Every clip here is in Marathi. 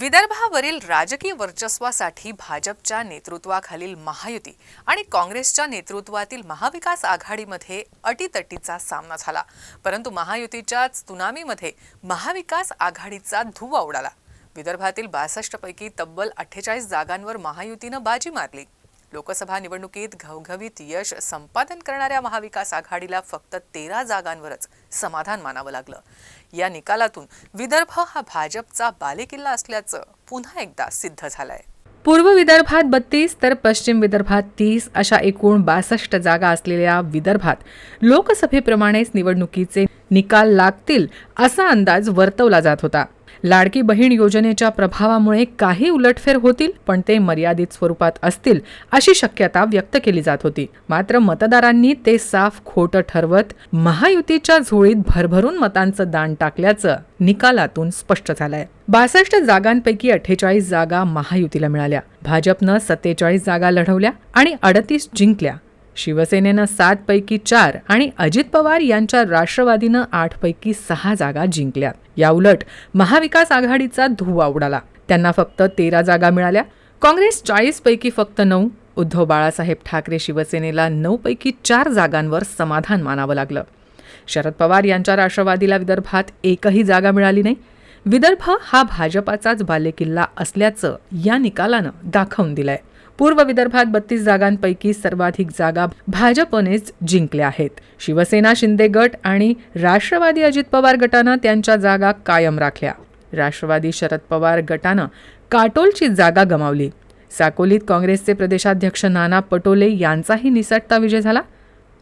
विदर्भावरील राजकीय वर्चस्वासाठी भाजपच्या नेतृत्वाखालील महायुती आणि काँग्रेसच्या नेतृत्वातील महाविकास आघाडीमध्ये अटीतटीचा सामना झाला. परंतु महायुतीच्या तुनामीमध्ये महाविकास आघाडीचा धुवा उडाला. विदर्भातील बासष्टपैकी तब्बल अठ्ठेचाळीस जागांवर महायुतीनं बाजी मारली. लोकसभा निवडणुकीत घवघवीत यश संपादन करणाऱ्या महाविकास आघाडीला फक्त तेरा जागांवरच समाधान मानावं लागलं. या निकालातून विदर्भ हा भाजपचा बालेकिल्ला असल्याचं पुन्हा एकदा सिद्ध झालंय. पूर्व विदर्भात बत्तीस तर पश्चिम विदर्भात तीस अशा एकूण बासष्ट जागा असलेल्या विदर्भात लोकसभेप्रमाणेच निवडणुकीचे निकाल लागतील असा अंदाज वर्तवला जात होता. लाडकी बहीण योजनेच्या प्रभावामुळे काही उलटफेर होतील पण ते मर्यादित स्वरूपात असतील अशी शक्यता व्यक्त केली जात होती. मात्र मतदारांनी ते साफ खोटं ठरवत महायुतीच्या झोळीत भरभरून मतांचं दान टाकल्याचं निकालातून स्पष्ट झालंय. बासष्ट जागांपैकी अठ्ठेचाळीस जागा महायुतीला मिळाल्या. भाजपनं सत्तेचाळीस जागा लढवल्या आणि अडतीस जिंकल्या. शिवसेनेनं सात पैकी चार आणि अजित पवार यांच्या राष्ट्रवादीनं आठ पैकी सहा जागा जिंकल्या. याउलट महाविकास आघाडीचा धुवा उडाला. त्यांना फक्त तेरा जागा मिळाल्या. काँग्रेस चाळीस पैकी फक्त नऊ उद्धव बाळासाहेब ठाकरे शिवसेनेला नऊ पैकी चार जागांवर समाधान मानावं लागलं. शरद पवार यांच्या राष्ट्रवादीला विदर्भात एकही जागा मिळाली नाही. विदर्भ हा भाजपाचाच बालेकिल्ला असल्याचं या निकालानं दाखवून दिलंय. पूर्व विदर्भात बत्तीस जागांपैकी सर्वाधिक जागा भाजपनेच जिंकल्या आहेत. शिवसेना शिंदे गट आणि राष्ट्रवादी अजित पवार गटानं त्यांच्या जागा कायम राखल्या. राष्ट्रवादी शरद पवार गटानं काटोलची जागा गमावली. साकोलीत काँग्रेसचे प्रदेशाध्यक्ष नाना पटोले यांचाही निसटता विजय झाला.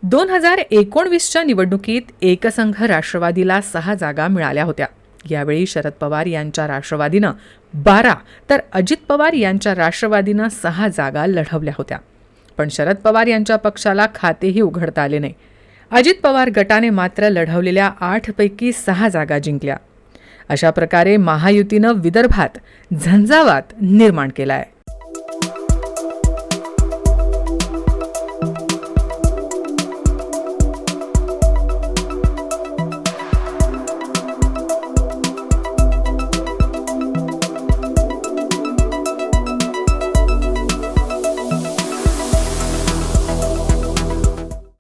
दोन हजार एकोणवीसच्या निवडणुकीत एकसंघ राष्ट्रवादीला सहा जागा मिळाल्या होत्या. यावेळी शरद पवार यांच्या राष्ट्रवादीनं बारा तर अजित पवार यांच्या राष्ट्रवादीनं सहा जागा लढवल्या होत्या. पण शरद पवार यांच्या पक्षाला खातेही उघडता आले नाही. अजित पवार गटाने मात्र लढवलेल्या आठपैकी सहा जागा जिंकल्या. अशा प्रकारे महायुतीनं विदर्भात झंझावात निर्माण केला आहे